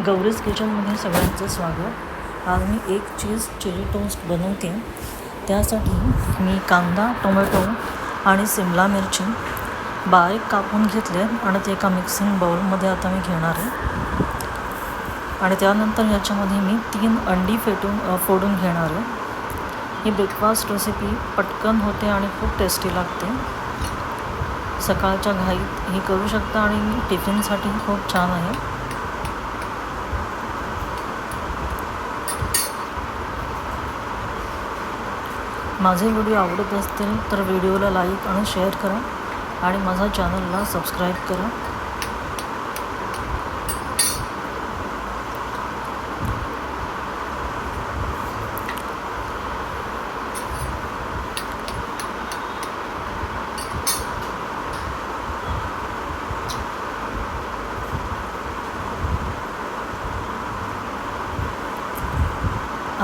गौरीज किचनमध्ये सगळ्यांचं स्वागत. आज मी एक चीज चिली टोस्ट बनवते. त्यासाठी मी कांदा टोमॅटो आणि सिमला मिरची बारीक कापून घेतले आणि ते एका मिक्सिंग बाउलमध्ये आता मी घेणार आहे. आणि त्यानंतर ह्याच्यामध्ये मी तीन अंडी फेटून फोडून घेणार आहे. ही ब्रेकफास्ट रेसिपी पटकन होते आणि खूप टेस्टी लागते. सकाळच्या घाईत ही करू शकता आणि टिफिनसाठी खूप छान आहे. माझे व्हिडिओ आवडत असतील तर व्हिडिओला लाईक आणि शेअर करा आणि माझा चॅनलला सबस्क्राईब करा.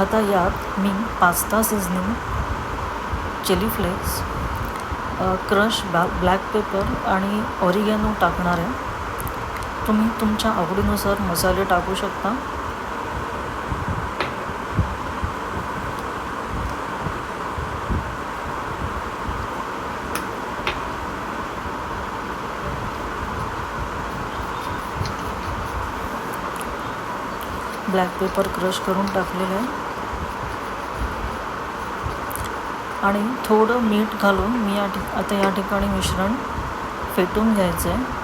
आता यात मी pasta seasoning chilli flakes crush बॅ ब्लॅक पेपर आणि ऑरिगॅनो टाकणार आहे. तुम्ही तुमच्या आवडीनुसार मसाले टाकू शकता. ब्लॅक पेपर क्रश करून टाकलेलं आहे. आणि थोडं मीठ घालून मी या ठिक आता या ठिकाणी मिश्रण फेटून घ्यायचं आहे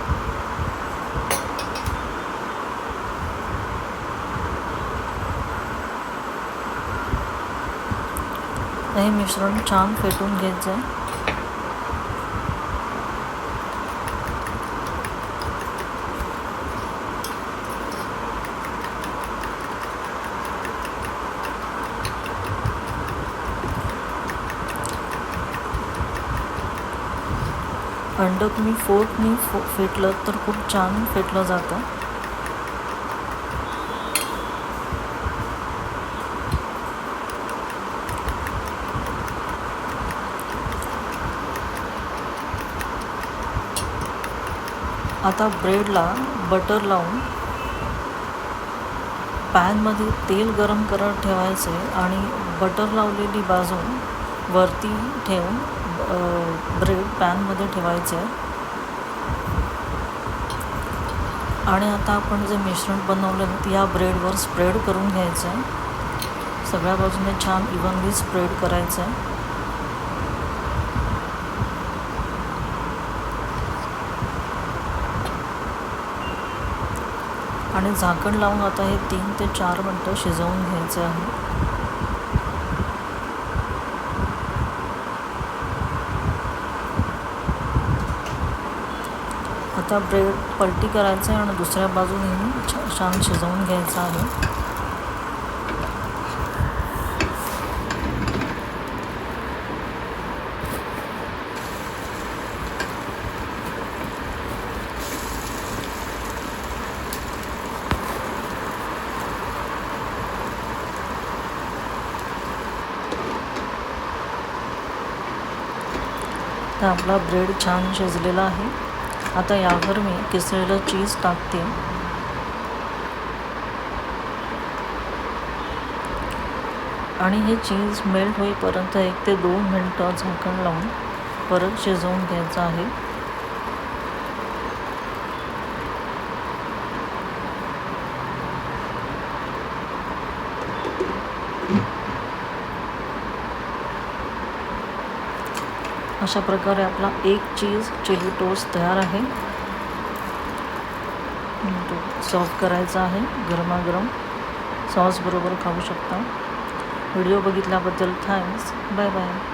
हे मिश्रण छान फेटून घ्यायचं आहे अंड तुम्ही फोटनी फो फेटलं तर खूप छान फेटलं जातं. आता ब्रेडला बटर लावून पॅनमध्ये तेल गरम करत ठेवायचे आणि बटर लावलेली बाजू वरती ठेवून ब्रेड पॅनमध्ये ठेवायचे. आहे आणि आता आपण जे मिश्रण बनवलं ते या ब्रेडवर स्प्रेड करून घ्यायचं. आहे सगळ्या बाजूने छान इव्हनली स्प्रेड करायचं. आहे आणि झाकण लावून आता हे तीन ते चार मिनटं शिजवून घ्यायचे आहे. अर्धा ब्रेड पलटी करायचं आहे आणि दुसऱ्या बाजूने छान शिजवून घ्यायचं आहे. आपला ब्रेड छान शिजलेला आहे. आता यावर मी किसलेलं चीज टाकते. आणि हे चीज मेल्ट होईपर्यंत एक ते दोन मिनटं झाकण लावून परत शिजवून घ्यायचं आहे. अशा प्रकारे आपला एक चीज चिली टोस्ट तयार आहे. तो सर्व करायचा आहे गरमागरम. सॉसबरोबर खाऊ शकता. व्हिडिओ बघितल्याबद्दल थँक्स. Bye bye.